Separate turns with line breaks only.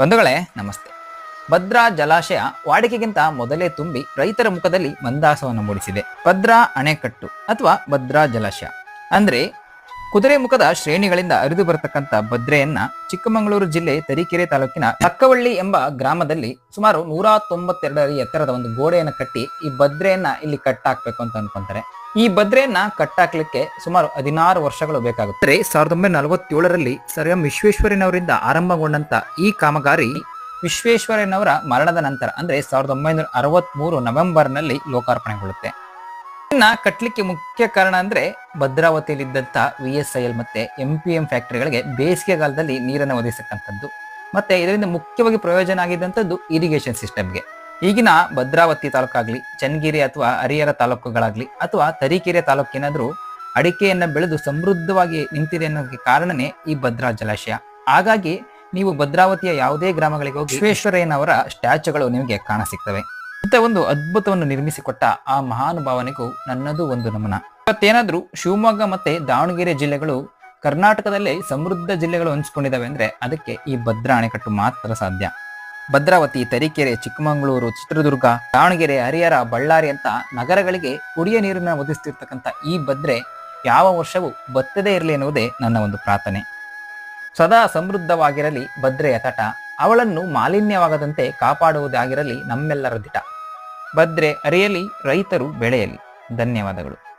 ಬಂಧುಗಳೇ, ನಮಸ್ತೆ. ಭದ್ರಾ ಜಲಾಶಯ ವಾಡಿಕೆಗಿಂತ ಮೊದಲೇ ತುಂಬಿ ರೈತರ ಮುಖದಲ್ಲಿ ಮಂದಾಸವನ್ನು ಮೂಡಿಸಿದೆ. ಭದ್ರಾ ಅಣೆಕಟ್ಟು ಅಥವಾ ಭದ್ರಾ ಜಲಾಶಯ. ಅಂದ್ರೆ ಕುದುರೆ ಮುಖದ ಶ್ರೇಣಿಗಳಿಂದ ಹರಿದು ಬರತಕ್ಕಂಥ ಭದ್ರೆಯನ್ನ ಚಿಕ್ಕಮಗಳೂರು ಜಿಲ್ಲೆ ತರೀಕೆರೆ ತಾಲೂಕಿನ ತಕ್ಕವಳ್ಳಿ ಎಂಬ ಗ್ರಾಮದಲ್ಲಿ ಸುಮಾರು ನೂರ ತೊಂಬತ್ತೆರಡು ಅಡಿ ಎತ್ತರದ ಒಂದು ಗೋಡೆಯನ್ನು ಕಟ್ಟಿ ಈ ಭದ್ರೆಯನ್ನ ಇಲ್ಲಿ ಕಟ್ಟಾಕ್ಬೇಕು ಅಂತ ಅನ್ಕೊಂತಾರೆ. ಈ ಭದ್ರೆಯನ್ನ ಕಟ್ಟಾಕ್ಲಿಕ್ಕೆ ಸುಮಾರು ಹದಿನಾರು ವರ್ಷಗಳು ಬೇಕಾಗುತ್ತೆ. ಸಾವಿರದ ಒಂಬೈನೂರ ನಲವತ್ತೇಳರಲ್ಲಿ ಸರ್ ಎಂ ವಿಶ್ವೇಶ್ವರಯ್ಯನವರಿಂದ ಆರಂಭಗೊಂಡಂತ ಈ ಕಾಮಗಾರಿ ವಿಶ್ವೇಶ್ವರಯ್ಯನವರ ಮರಣದ ನಂತರ ಅಂದ್ರೆ ಸಾವಿರದ ಒಂಬೈನೂರ ಅರವತ್ಮೂರು ನವೆಂಬರ್ನಲ್ಲಿ ಲೋಕಾರ್ಪಣೆಗೊಳ್ಳುತ್ತೆ. ಕಟ್ಟಲಿಕ್ಕೆ ಮುಖ್ಯ ಕಾರಣ ಅಂದ್ರೆ ಭದ್ರಾವತಿಯಲ್ಲಿದ್ದಂತ ವಿ ಎಸ್ ಐ ಎಲ್ ಮತ್ತೆ ಎಂ ಪಿ ಎಂ ಫ್ಯಾಕ್ಟರಿಗಳಿಗೆ ಬೇಸಿಗೆಗಾಲದಲ್ಲಿ ನೀರನ್ನು ಒದಗಿಸಕ್ಕಂಥದ್ದು ಮತ್ತೆ ಇದರಿಂದ ಮುಖ್ಯವಾಗಿ ಪ್ರಯೋಜನ ಆಗಿದ್ದಂಥದ್ದು ಇರಿಗೇಷನ್ ಸಿಸ್ಟಮ್ಗೆ ಈಗಿನ ಭದ್ರಾವತಿ ತಾಲೂಕಾಗ್ಲಿ ಚನ್ನಗಿರಿ ಅಥವಾ ಹರಿಹರ ತಾಲೂಕುಗಳಾಗ್ಲಿ ಅಥವಾ ತರೀಕೆರೆ ತಾಲೂಕಿನಾದ್ರೂ ಅಡಿಕೆಯನ್ನು ಬೆಳೆದು ಸಮೃದ್ಧವಾಗಿ ನಿಂತಿದೆ ಅನ್ನೋದಕ್ಕೆ ಕಾರಣನೇ ಈ ಭದ್ರಾ ಜಲಾಶಯ. ಹಾಗಾಗಿ ನೀವು ಭದ್ರಾವತಿಯ ಯಾವುದೇ ಗ್ರಾಮಗಳಿಗೆ ಹೋಗಿ ವಿಶ್ವೇಶ್ವರಯ್ಯನವರ ಸ್ಟ್ಯಾಚುಗಳು ನಿಮಗೆ ಕಾಣಸಿಗ್ತವೆ ಇಂಥ ಒಂದು ಅದ್ಭುತವನ್ನು ನಿರ್ಮಿಸಿಕೊಟ್ಟ ಆ ಮಹಾನುಭಾವನೆಗೂ ನನ್ನದು ಒಂದು ನಮನ. ಇವತ್ತೇನಾದ್ರೂ ಶಿವಮೊಗ್ಗ ಮತ್ತೆ ದಾವಣಗೆರೆ ಜಿಲ್ಲೆಗಳು ಕರ್ನಾಟಕದಲ್ಲೇ ಸಮೃದ್ಧ ಜಿಲ್ಲೆಗಳು ಹಂಚಿಕೊಂಡಿದ್ದಾವೆ ಅಂದ್ರೆ ಅದಕ್ಕೆ ಈ ಭದ್ರಾ ಅಣೆಕಟ್ಟು ಮಾತ್ರ ಸಾಧ್ಯ. ಭದ್ರಾವತಿ, ತರೀಕೆರೆ, ಚಿಕ್ಕಮಗಳೂರು, ಚಿತ್ರದುರ್ಗ, ದಾವಣಗೆರೆ, ಹರಿಹರ, ಬಳ್ಳಾರಿ ಅಂತ ನಗರಗಳಿಗೆ ಕುಡಿಯ ನೀರನ್ನು ಒದಗಿಸ್ತಿರ್ತಕ್ಕಂಥ ಈ ಭದ್ರೆ ಯಾವ ವರ್ಷವೂ ಬತ್ತದೇ ಇರಲಿ ಎನ್ನುವುದೇ ನನ್ನ ಒಂದು ಪ್ರಾರ್ಥನೆ. ಸದಾ ಸಮೃದ್ಧವಾಗಿರಲಿ ಭದ್ರೆಯ ತಟ ಅವಳನ್ನು ಮಾಲಿನ್ಯವಾಗದಂತೆ ಕಾಪಾಡುವುದಾಗಿರಲಿ ನಮ್ಮೆಲ್ಲರ ದಿಟ. ಭದ್ರೆ ಅರಿಯಲಿ ರೈತರು ಬೆಳೆಯಲಿ. ಧನ್ಯವಾದಗಳು.